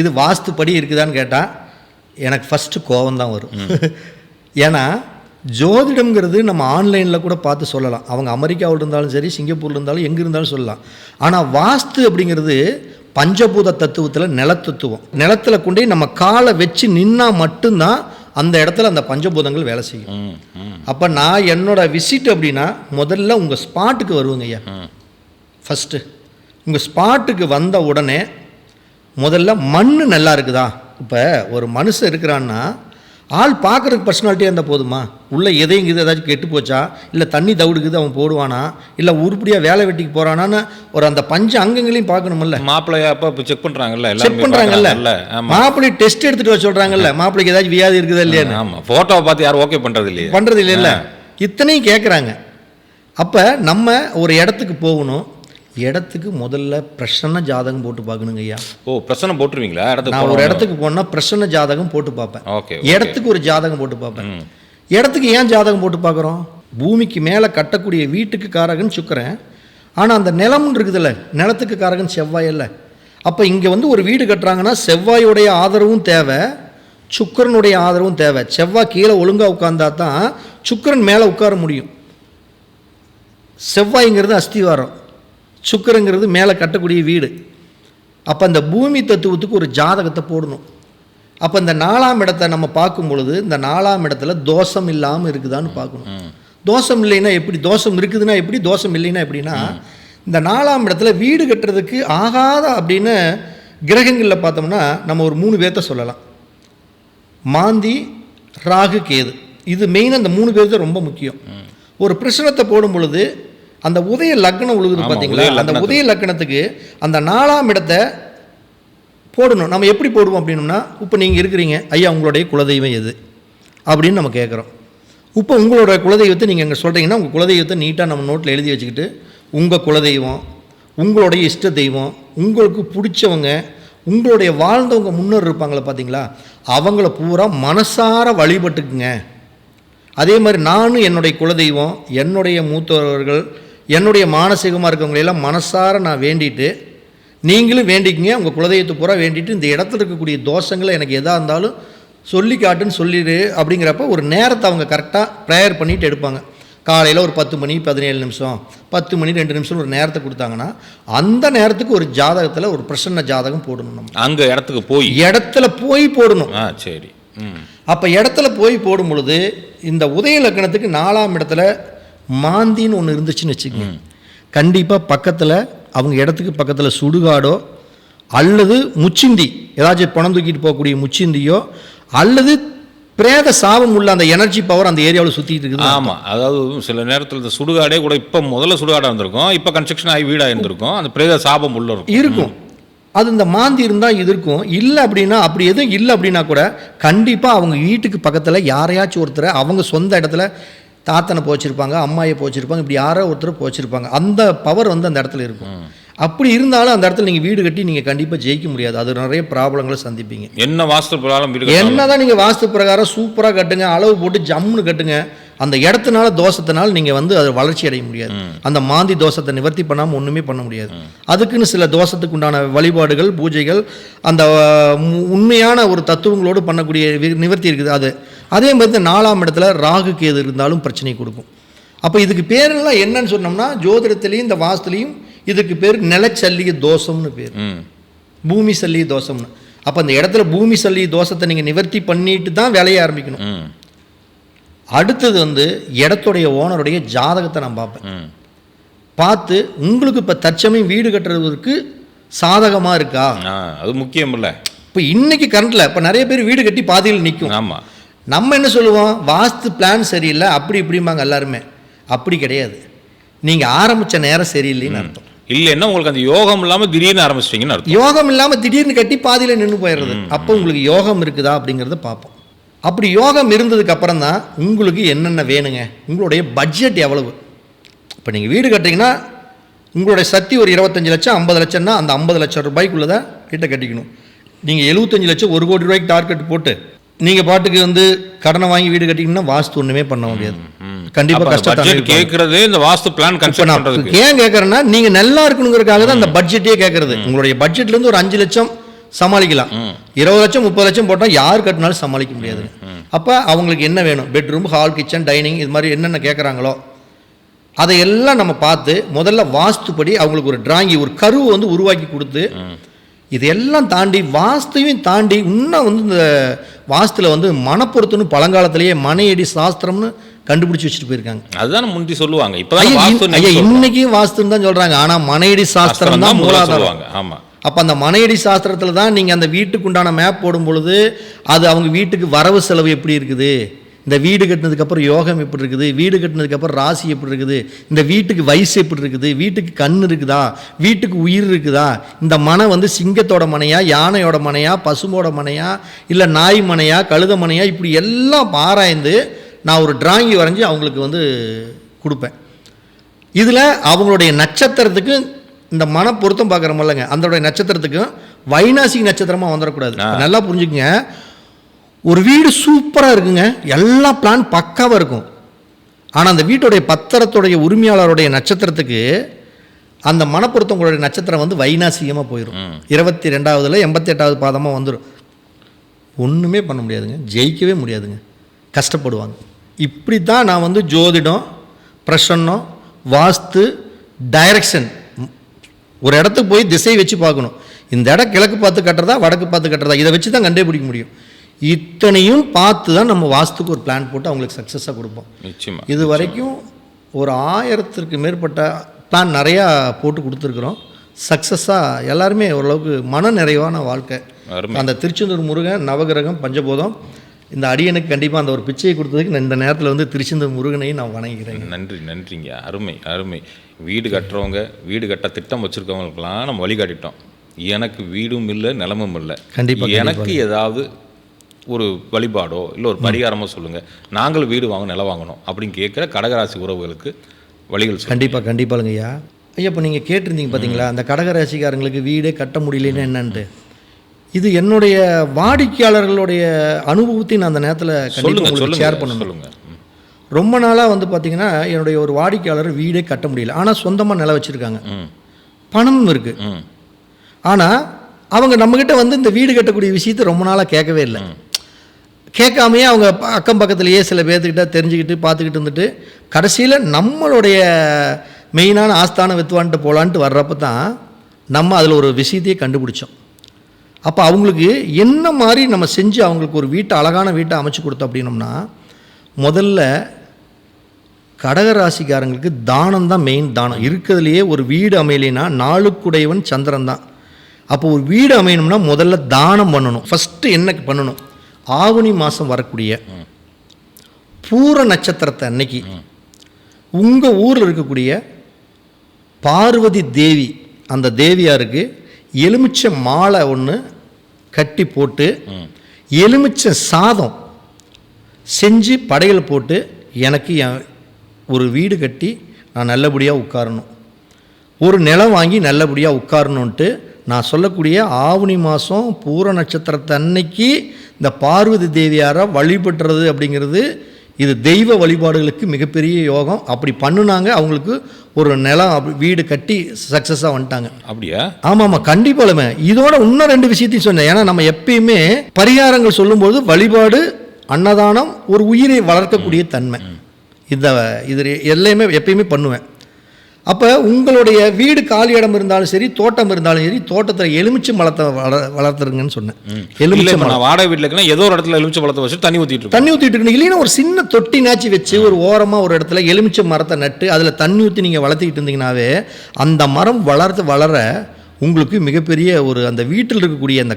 இது வாஸ்து படி இருக்குதான்னு கேட்டால் எனக்கு ஃபஸ்ட்டு கோவம் தான் வரும். ஏன்னா ஜோதிடம்ங்கிறது நம்ம ஆன்லைனில் கூட பார்த்து சொல்லலாம். அவங்க அமெரிக்காவில் இருந்தாலும் சரி சிங்கப்பூரில் இருந்தாலும் எங்கே இருந்தாலும் சொல்லலாம். ஆனால் வாஸ்து அப்படிங்கிறது பஞ்சபூத தத்துவத்தில் நிலத்தத்துவம். நிலத்தில் கொண்டு நம்ம காலை வச்சு நின்னா மட்டும்தான் அந்த இடத்துல அந்த பஞ்சபூதங்கள் வேலை செய்யும். அப்போ நான் என்னோட விசிட் அப்படின்னா முதல்ல உங்கள் ஸ்பாட்டுக்கு வருவேங்க ஐயா. ஃபஸ்ட்டு உங்கள் ஸ்பாட்டுக்கு வந்த உடனே முதல்ல மண் நல்லா இருக்குதா? இப்போ ஒரு மனுஷன் இருக்கிறான்னா ஆள் பார்க்குறதுக்கு பர்சனாலிட்டியாக இருந்தால் போதுமா? உள்ள எதையும் இது ஏதாச்சும் கெட்டு போச்சா? இல்லை தண்ணி தவிடுக்குது அவன் போடுவானா? இல்லை உருப்படியாக வேலை வெட்டிக்கு போகிறானான்னு ஒரு அந்த பஞ்ச அங்கங்களையும் பார்க்கணுமில்ல. மாப்பிள்ளையா அப்ப செக் பண்றாங்கல்ல செக் பண்ணுறாங்கல்ல மாப்பிள்ளை டெஸ்ட் எடுத்துகிட்டு வர சொல்கிறாங்கல்ல மாப்பிள்ளைக்கு ஏதாச்சும் வியாதி இருக்குதா இல்லையான்னு. ஆமா. போட்டோவை பார்த்து யாரும் ஓகே பண்றது இல்லையா. பண்ணுறது இல்லைல்ல இத்தனையும் கேட்குறாங்க அப்போ நம்ம ஒரு இடத்துக்கு போகணும். இடத்துக்கு முதல்ல பிரசன்ன ஜாதகம் போட்டு பார்க்கணுங்க ஐயா. ஓ பிரச்சனை போட்டுருவீங்களா? இடத்துக்கு நான் ஒரு. இடத்துக்கு போனால் பிரசன்ன ஜாதகம் போட்டு பார்ப்பேன். ஓகே இடத்துக்கு ஒரு ஜாதகம் போட்டு பார்ப்பேன். இடத்துக்கு ஏன் ஜாதகம் போட்டு பார்க்குறோம்? பூமிக்கு மேலே கட்டக்கூடிய வீட்டுக்கு காரகன் சுக்கரன். ஆனால் அந்த நிலம்னு இருக்குதுல்ல நிலத்துக்கு காரகன் செவ்வாய் இல்லை. அப்போ இங்கே வந்து ஒரு வீடு கட்டுறாங்கன்னா செவ்வாயுடைய ஆதரவும் தேவை சுக்கிரனுடைய ஆதரவும் தேவை. செவ்வாய் கீழே ஒழுங்காக உட்கார்ந்தா தான் சுக்கிரன் மேலே உட்கார முடியும். செவ்வாய்ங்கிறது அஸ்திவாரம். சுக்கிரங்கிறது மேலே கட்டக்கூடிய வீடு. அப்போ அந்த பூமி தத்துவத்துக்கு ஒரு ஜாதகத்தை போடணும். அப்போ இந்த நாலாம் இடத்தை நம்ம பார்க்கும் பொழுது இந்த நாலாம் இடத்துல தோஷம் இல்லாமல் இருக்குதான்னு பார்க்கணும். தோஷம் இல்லைன்னா எப்படி? தோஷம் இருக்குதுன்னா எப்படி? தோஷம் இல்லைன்னா எப்படின்னா இந்த நாலாம் இடத்துல வீடு கட்டுறதுக்கு ஆகாத அப்படின்னு கிரகங்களில் பார்த்தோம்னா நம்ம ஒரு மூணு பேர்த்த சொல்லலாம். மாந்தி ராகு கேது. இது மெயின் அந்த மூணு பேர் தான் ரொம்ப முக்கியம். ஒரு பிரச்சனத்தை போடும் பொழுது அந்த உதய லக்னம் உழுகுது பார்த்தீங்களா அந்த. உதய லக்னத்துக்கு அந்த நாலாம் இடத்தை போடணும். நம்ம எப்படி போடுவோம் அப்படின்னோம்னா இப்போ நீங்கள் இருக்கிறீங்க. ஐயா உங்களுடைய குலதெய்வம் எது? அப்படின்னு நம்ம கேட்குறோம் இப்போ உங்களோட குலதெய்வத்தை நீங்கள் இங்கே சொல்கிறீங்கன்னா உங்கள் குலதெய்வத்தை நீட்டாக நம்ம நோட்டில் எழுதி வச்சுக்கிட்டு உங்கள் குலதெய்வம் உங்களுடைய இஷ்ட தெய்வம் உங்களுக்கு பிடிச்சவங்க உங்களுடைய வாழ்ந்தவங்க முன்னோர் இருப்பாங்களே பார்த்தீங்களா அவங்கள பூரா மனசார வழிபட்டுக்குங்க. அதே மாதிரி நானும் என்னுடைய குலதெய்வம் என்னுடைய மூத்தவர்கள் என்னுடைய மானசீகமாக இருக்கவங்களையெல்லாம் மனசார நான் வேண்டிட்டு நீங்களும் வேண்டிக்கங்க உங்கள் குலதெய்வத்தை பூரா வேண்டிட்டு இந்த இடத்துல இருக்கக்கூடிய தோஷங்களை எனக்கு எதாக இருந்தாலும் சொல்லி காட்டுன்னு சொல்லிடு அப்படிங்கிறப்ப ஒரு நேரத்தை அவங்க கரெக்டாக ப்ரேயர் பண்ணிட்டு எடுப்பாங்க. காலையில் ஒரு பத்து மணி பதினேழு நிமிஷம் பத்து மணி ரெண்டு நிமிஷம் ஒரு நேரத்தை கொடுத்தாங்கன்னா அந்த நேரத்துக்கு ஒரு ஜாதகத்தில் ஒரு பிரசன்ன ஜாதகம் போடணும் நம்ம. அங்க இடத்துக்கு போய். இடத்துல போய் போடணும். ஆ சரி. அப்போ இடத்துல போய் போடும் பொழுது இந்த உதய லக்கணத்துக்கு நாலாம் இடத்துல மாந்தின்னு ஒன்று இருந்துச்சுன்னு வச்சுக்கோங்க. கண்டிப்பாக பக்கத்தில் அவங்க இடத்துக்கு பக்கத்தில் சுடுகாடோ அல்லது முச்சிந்தி ஏதாச்சும் பணம் தூக்கிட்டு போகக்கூடிய முச்சிந்தியோ அல்லது பிரேத சாபம் உள்ள அந்த எனர்ஜி பவர் அந்த ஏரியாவில் சுற்றிட்டு இருக்குது ஆமா அதாவது சில நேரத்துல இந்த சுடுகாடே கூட இப்ப முதல்ல சுடுகாடா இருந்திருக்கும் இப்ப கன்ஸ்ட்ரக்ஷன் ஆகி வீடா இருந்திருக்கும் அந்த பிரேத சாபம் உள்ள இருக்கும். இருக்கும். அது இந்த மாந்தி இருந்தால் இருக்கும். இல்லை அப்படின்னா அப்படி எதுவும் இல்லை அப்படின்னா கூட கண்டிப்பாக அவங்க வீட்டுக்கு பக்கத்தில் யாரையாச்சும் ஒருத்தரை அவங்க சொந்த இடத்துல தாத்தனை போச்சிருப்பாங்க அம்மாயை போச்சிருப்பாங்க இப்படி யாரோ ஒருத்தர் போச்சிருப்பாங்க. அந்த பவர் வந்து அந்த இடத்துல இருக்கும். அப்படி இருந்தாலும் அந்த இடத்துல நீங்கள் வீடு கட்டி நீங்கள் கண்டிப்பாக ஜெயிக்க முடியாது. அது நிறைய ப்ராப்ளங்களை சந்திப்பீங்க. என்ன வாஸ்து பிரகாரம் வீடு கட்டணும்? என்னதான் நீங்கள் வாஸ்து பிரகாரம் சூப்பராக கட்டுங்க அளவு போட்டு ஜம்முன்னு கட்டுங்க அந்த இடத்துனால தோஷத்தினால நீங்கள் வந்து அது வளர்ச்சி அடைய முடியாது. அந்த மாந்தி தோஷத்தை நிவர்த்தி பண்ணாமல் ஒன்றுமே பண்ண முடியாது. அதுக்குன்னு சில தோஷத்துக்கு உண்டான வழிபாடுகள் பூஜைகள் அந்த உண்மையான ஒரு தத்துவங்களோடு பண்ணக்கூடிய நிவர்த்தி இருக்குது. அது அதே மாதிரி இந்த நாலாம் இடத்துல ராகு கேது இருந்தாலும் பிரச்சனை கொடுக்கும். அப்போ இதுக்கு பேரெல்லாம் என்னன்னு சொன்னோம்னா ஜோதிடத்துலேயும் இந்த வாஸ்துலேயும் இதுக்கு பேர் நிலச்சல்லிய தோஷம்னு பேர். பூமி சல்லி தோஷம்னு. அப்போ அந்த இடத்துல பூமி சல்லி தோஷத்தை நீங்கள் நிவர்த்தி பண்ணிட்டு தான் வேலையை ஆரம்பிக்கணும். அடுத்தது வந்து இடத்துடைய ஓனருடைய ஜாதகத்தை நான் பார்ப்பேன். பார்த்து உங்களுக்கு இப்போ தற்சமயம் வீடு கட்டுறதுக்கு சாதகமாக இருக்கா? அது முக்கியம் இல்லை இப்போ இன்னைக்கு கரண்ட்டில் இப்போ நிறைய பேர் வீடு கட்டி பாதியில் நிற்கும் ஆமாம் நம்ம என்ன சொல்லுவோம்? வாஸ்து பிளான் சரியில்லை அப்படி இப்படிம்பாங்க எல்லாருமே. அப்படி கிடையாது. நீங்கள் ஆரம்பித்த நேரம் சரியில்லைன்னு அர்த்தம். இல்லைன்னா உங்களுக்கு அந்த யோகம் இல்லாமல் திடீர்னு ஆரம்பிச்சிட்டிங்கன்னு அர்த்தம். யோகம் இல்லாமல் திடீர்னு கட்டி பாதியில் நின்று போயிடுறது. அப்போ உங்களுக்கு யோகம் இருக்குதா அப்படிங்கிறத பார்ப்போம். அப்படி யோகம் இருந்ததுக்கு அப்புறம் தான் உங்களுக்கு என்னென்ன வேணுங்க? உங்களுடைய பட்ஜெட் எவ்வளவு? இப்போ நீங்கள் வீடு கட்டுறீங்கன்னா உங்களுடைய சக்தி ஒரு இருபத்தஞ்சு லட்சம் ஐம்பது லட்சம்னா அந்த ஐம்பது லட்சம் ரூபாய்க்குள்ளே தான் வீட்டை கட்டிக்கணும். நீங்கள் எழுபத்தஞ்சு லட்சம் ஒரு கோடி ரூபாய்க்கு டார்கெட் போட்டு நீங்கள் பாட்டுக்கு வந்து கடனை வாங்கி வீடு கட்டிங்கன்னா வாஸ்து ஒன்றுமே பண்ண முடியாது. கண்டிப்பாக கஷ்டத்தை பட்ஜெட் கேட்கறதே இந்த வாஸ்து பிளான் கன்சல்ட் பண்றதுக்கு. ஏன் கேட்குறேன்னா நீங்கள் நல்லா இருக்கணுங்கிறதுக்காக தான் அந்த பட்ஜெட்டே கேட்குறது உங்களுடைய பட்ஜெட்லேருந்து ஒரு அஞ்சு லட்சம் சமாளிக்கலாம். இருபது லட்சம் முப்பது லட்சம் போட்டால் யார் கட்டினாலும் சமாளிக்க முடியாது. அப்போ அவங்களுக்கு என்ன வேணும்? பெட்ரூம் ஹால் கிச்சன் டைனிங் இது மாதிரி என்னென்ன கேட்குறாங்களோ அதையெல்லாம் நம்ம பார்த்து முதல்ல வாஸ்துப்படி அவங்களுக்கு ஒரு டிராயிங் ஒரு கருவை வந்து உருவாக்கி கொடுத்து இதெல்லாம் தாண்டி வாஸ்துவையும் தாண்டி இன்னும் வந்து இந்த வாஸ்துல வந்து மனப்பொருத்தம்னு பழங்காலத்திலேயே மனையடி சாஸ்திரம்னு கண்டுபிடிச்சி வச்சுட்டு போயிருக்காங்க. அதுதான் முந்தி சொல்லுவாங்க. இப்பதான் ஐயா, இன்னைக்கு வாஸ்துன்னு தான் சொல்றாங்க. ஆனா மனையடி சாஸ்திரம் தான் மூலாதாரம். சொல்லுவாங்க. ஆமா. அப்ப அந்த மனையடி சாஸ்திரத்துல தான் நீங்க அந்த வீட்டுக்கு உண்டான மேப் போடும் பொழுது அது அவங்க வீட்டுக்கு வரவு செலவு எப்படி இருக்குது? இந்த வீடு கட்டினதுக்கு அப்புறம் யோகம் எப்படி இருக்குது? வீடு கட்டினதுக்கு அப்புறம் ராசி எப்படி இருக்குது? இந்த வீட்டுக்கு வயசு எப்படி இருக்குது? வீட்டுக்கு கண் இருக்குதா? வீட்டுக்கு உயிர் இருக்குதா? இந்த மனை வந்து சிங்கத்தோட மனையா யானையோட மனையா பசுமோட மனையா இல்லை நாய் மனையா கழுத மனையா இப்படி எல்லாம் ஆராய்ந்து நான் ஒரு டிராயிங் வரைஞ்சி அவங்களுக்கு வந்து கொடுப்பேன். இதில் அவங்களுடைய நட்சத்திரத்துக்கு இந்த மன பொருத்தம் பார்க்குறோமில்லங்க அதோடைய நட்சத்திரத்துக்கும் வைநாசிக நட்சத்திரமாக வந்துடக்கூடாது நல்லா புரிஞ்சுக்கங்க. ஒரு வீடு சூப்பராக இருக்குங்க. எல்லா பிளான் பக்காவாக இருக்கும். ஆனால் அந்த வீட்டுடைய பத்திரத்துடைய உரிமையாளருடைய நட்சத்திரத்துக்கு அந்த மனப்பொருத்தவங்களுடைய நட்சத்திரம் வந்து வைநாசிகமாக போயிடும் இருபத்தி ரெண்டாவதுல எண்பத்தி எட்டாவது பாதமாக வந்துடும் ஒன்றுமே பண்ண முடியாதுங்க. ஜெயிக்கவே முடியாதுங்க. கஷ்டப்படுவாங்க. இப்படி தான் நான் வந்து ஜோதிடம் பிரசன்னம் வாஸ்து டைரக்ஷன் ஒரு இடத்துக்கு போய் திசை வச்சு பார்க்கணும். இந்த இடம் கிழக்கு பார்த்து கட்டுறதா வடக்கு பார்த்து கட்டுறதா இதை வச்சு தான் கண்டுபிடிக்க முடியும். இத்தனையும் பார்த்து தான் நம்ம வாஸ்துக்கு ஒரு பிளான் போட்டு அவங்களுக்கு சக்ஸஸாக கொடுப்போம். நிச்சயமா இது வரைக்கும் ஒரு ஆயிரத்திற்கு மேற்பட்ட பிளான் நிறையா போட்டு கொடுத்துருக்குறோம். சக்ஸஸாக எல்லாருமே ஓரளவுக்கு மன நிறைவான வாழ்க்கை. அந்த திருச்செந்தூர் முருகன் நவகிரகம் பஞ்சபோதம் இந்த அடியனுக்கு கண்டிப்பாக அந்த ஒரு பிச்சையை கொடுத்ததுக்கு நான் இந்த நேரத்தில் வந்து திருச்செந்தூர் முருகனையும் நான் வணங்குகிறேன் நன்றி நன்றிங்க. அருமை அருமை. வீடு கட்டுறவங்க வீடு கட்ட திட்டம் வச்சிருக்கவங்களுக்கெல்லாம் நம்ம வழிகாட்டிட்டோம். எனக்கு வீடும் இல்லை நிலமும் இல்லை. கண்டிப்பா, எனக்கு ஏதாவது ஒரு வழிபாடோ இல்லை ஒரு பரிகாரமோ சொல்லுங்க. நாங்கள் வீடு வாங்க நிலம் வாங்கணும் அப்படின்னு கேட்குற கடகராசி உறவுகளுக்கு வழிகள். கண்டிப்பாக கண்டிப்பாங்க ஐயா. ஐயா இப்போ நீங்கள் கேட்டிருந்தீங்க பார்த்தீங்களா அந்த கடகராசிக்காரங்களுக்கு வீடே கட்ட முடியலன்னு என்னன்ட்டு. இது என்னுடைய வாடிக்கையாளர்களுடைய அனுபவத்தை நான் அந்த நேரத்தில் கண்டிப்பாக ஷேர் சொல்லுங்க பண்ணணும். சொல்லுங்க. ம். ரொம்ப நாளாக வந்து பார்த்தீங்கன்னா என்னுடைய ஒரு வாடிக்கையாளர் வீடே கட்ட முடியல. ஆனால் சொந்தமாக நிலம் வச்சுருக்காங்க. ம். பணமும் இருக்குது ம். ஆனால் அவங்க நம்மக்கிட்ட வந்து இந்த வீடு கட்டக்கூடிய விஷயத்தை ரொம்ப நாளாக கேட்கவே இல்லை. கேட்காமையே அவங்க அக்கம் பக்கத்துலேயே சில பேர்த்துக்கிட்ட தெரிஞ்சுக்கிட்டு பார்த்துக்கிட்டு இருந்துட்டு கடைசியில் நம்மளுடைய மெயினான ஆஸ்தான வித்துவான்ட்டு போகலான்ட்டு வர்றப்ப தான் நம்ம அதில் ஒரு விஷயத்தையே கண்டுபிடிச்சோம். அப்போ அவங்களுக்கு என்ன மாதிரி நம்ம செஞ்சு அவங்களுக்கு ஒரு வீட்டை அழகான வீட்டை அமைச்சு கொடுத்தோம் அப்படின்னோம்னா முதல்ல கடகராசிக்காரங்களுக்கு தானம் தான் மெயின் தானம். இருக்கிறதுலையே ஒரு வீடு அமையலைன்னா நாளுக்குடையவன் சந்திரன் தான். அப்போ ஒரு வீடு அமையணும்னா முதல்ல தானம் பண்ணணும். ஃபஸ்ட்டு என்ன பண்ணணும்? ஆவணி மாதம் வரக்கூடிய பூர நட்சத்திரத்தை அன்னைக்கு உங்கள் ஊரில் இருக்கக்கூடிய பார்வதி தேவி அந்த தேவியாருக்கு எலுமிச்சை மாலை ஒன்று கட்டி போட்டு எலுமிச்சை சாதம் செஞ்சு படையல் போட்டு எனக்கு என் ஒரு வீடு கட்டி நான் நல்லபடியாக உட்காரணும். ஒரு நிலம் வாங்கி நல்லபடியாக உட்காரணுன்ட்டு நான் சொல்லக்கூடிய ஆவணி மாதம் பூர நட்சத்திரத்தை அன்னைக்கு இந்த பார்வதி தேவியாரை வழிபடுறது அப்படிங்கிறது இது தெய்வ வழிபாடுகளுக்கு மிகப்பெரிய யோகம். அப்படி பண்ணுனாங்க அவங்களுக்கு ஒரு நிலம் அப்படி வீடு கட்டி சக்ஸஸாக வந்துட்டாங்க. அப்படியா? ஆமாம் ஆமாம் கண்டிப்பாலுமே. இதோட இன்னும் ரெண்டு விஷயத்தையும் சொன்னேன். ஏன்னா நம்ம எப்பயுமே பரிகாரங்கள் சொல்லும்போது வழிபாடு அன்னதானம் ஒரு உயிரை வளர்க்கக்கூடிய தன்மை. இந்த இது எல்லாமே எப்பயுமே பண்ணுவேன். அப்போ உங்களுடைய வீடு காலி இடம் இருந்தாலும் சரி தோட்டம் இருந்தாலும் சரி தோட்டத்தில் எலுமிச்சை மலத்தை வள வளர்த்துருங்கன்னு சொன்னேன். எலுமிச்சை நான் வாடகை வீட்டுல இருக்கேன் ஏதோ ஒரு இடத்துல எலுமிச்சை பழத்தை வச்சு தண்ணி இருக்கோம் தண்ணி ஊற்றிட்டு இருக்கணும். இல்லைன்னா ஒரு சின்ன தொட்டி நாச்சி வச்சு ஒரு ஓரமாக ஒரு இடத்துல எலுமிச்சை மரத்தை நட்டு அதில் தண்ணி ஊற்றி நீங்கள் வளர்த்திக்கிட்டு இருந்தீங்கன்னாவே அந்த மரம் வளர்த்து வளர உங்களுக்கு மிகப்பெரிய ஒரு அந்த வீட்டில் இருக்கக்கூடிய அந்த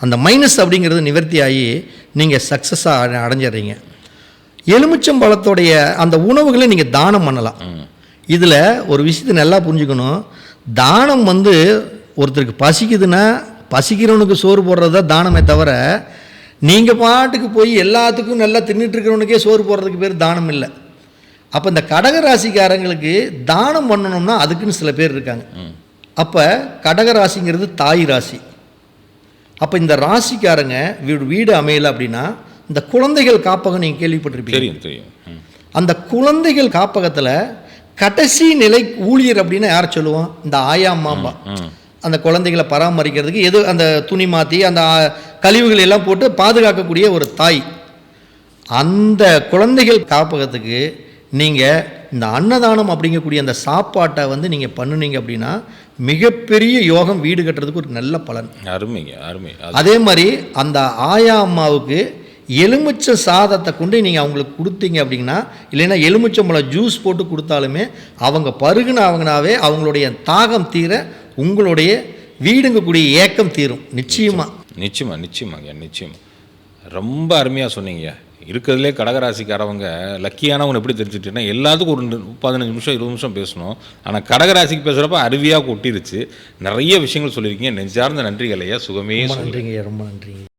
அந்த மைனஸ் அப்படிங்கிறது நிவர்த்தி ஆகி நீங்கள் சக்ஸஸாக அடைஞ்சிடுறீங்க. எலுமிச்சம்பழத்தோடைய அந்த உணவுகளை நீங்கள் தானம் பண்ணலாம். இதில் ஒரு விஷயத்தை நல்லா புரிஞ்சுக்கணும். தானம் வந்து ஒருத்தருக்கு பசிக்குதுன்னா பசிக்கிறவனுக்கு சோறு போடுறது தான் தானமே தவிர நீங்கள் பாட்டுக்கு போய் எல்லாத்துக்கும் நல்லா தின்னுட்டு இருக்கிறவனுக்கே சோறு போடுறதுக்கு பேர் தானம் இல்லை. அப்போ இந்த கடக ராசிக்காரங்களுக்கு தானம் பண்ணணும்னா அதுக்குன்னு சில பேர் இருக்காங்க. அப்போ கடக ராசிங்கிறது தாய் ராசி. அப்போ இந்த ராசிக்காரங்க வீடு வீடு அமையல அப்படின்னா இந்த குழந்தைகள் காப்பகம் நீங்கள் கேள்விப்பட்டிருப்பீங்க. தெரியும். அந்த குழந்தைகள் காப்பகத்தில் கடைசி நிலை ஊழியர் அப்படின்னு யார் சொல்லுவோம்? இந்த ஆயா அம்மாம்பா ம். அந்த குழந்தைகளை பராமரிக்கிறதுக்கு எது அந்த துணி மாற்றி அந்த கழிவுகளை எல்லாம் போட்டு பாதுகாக்கக்கூடிய ஒரு தாய். அந்த குழந்தைகள் காப்பகத்துக்கு நீங்கள் இந்த அன்னதானம் அப்படிங்கக்கூடிய அந்த சாப்பாட்டை வந்து நீங்கள் பண்ணுனீங்க அப்படின்னா மிகப்பெரிய யோகம் வீடு கட்டுறதுக்கு ஒரு நல்ல பலன். அருமைங்க அருமை. அதே மாதிரி அந்த ஆயா அம்மாவுக்கு எலுமிச்சை சாதத்தை கொண்டு நீங்கள் அவங்களுக்கு கொடுத்தீங்க அப்படின்னா இல்லைன்னா எலுமிச்சம்பழம் ஜூஸ் போட்டு கொடுத்தாலுமே அவங்க பருகுன அவங்கனாவே அவங்களுடைய தாகம் தீர உங்களுடைய வீடுங்கக்கூடிய ஏக்கம் தீரும். நிச்சயமாக நிச்சயமா. நிச்சயமாங்க நிச்சயமா. ரொம்ப அருமையாக சொன்னீங்க. இருக்கிறதுலே கடகராசிக்காரவங்க லக்கியானவங்க எப்படி தெரிஞ்சுட்டேன்னா எல்லாத்துக்கும் ஒரு பதினஞ்சு நிமிஷம் இருபது நிமிஷம் பேசணும். ஆனால் கடகராசிக்கு பேசுகிறப்ப அருவியாக கொட்டிருச்சு. நிறைய விஷயங்கள் சொல்லியிருக்கீங்க. நெஞ்சார்ந்த நன்றிகள் ஐயா. சுகமே நன்றிங்க ரொம்ப நன்றிங்க.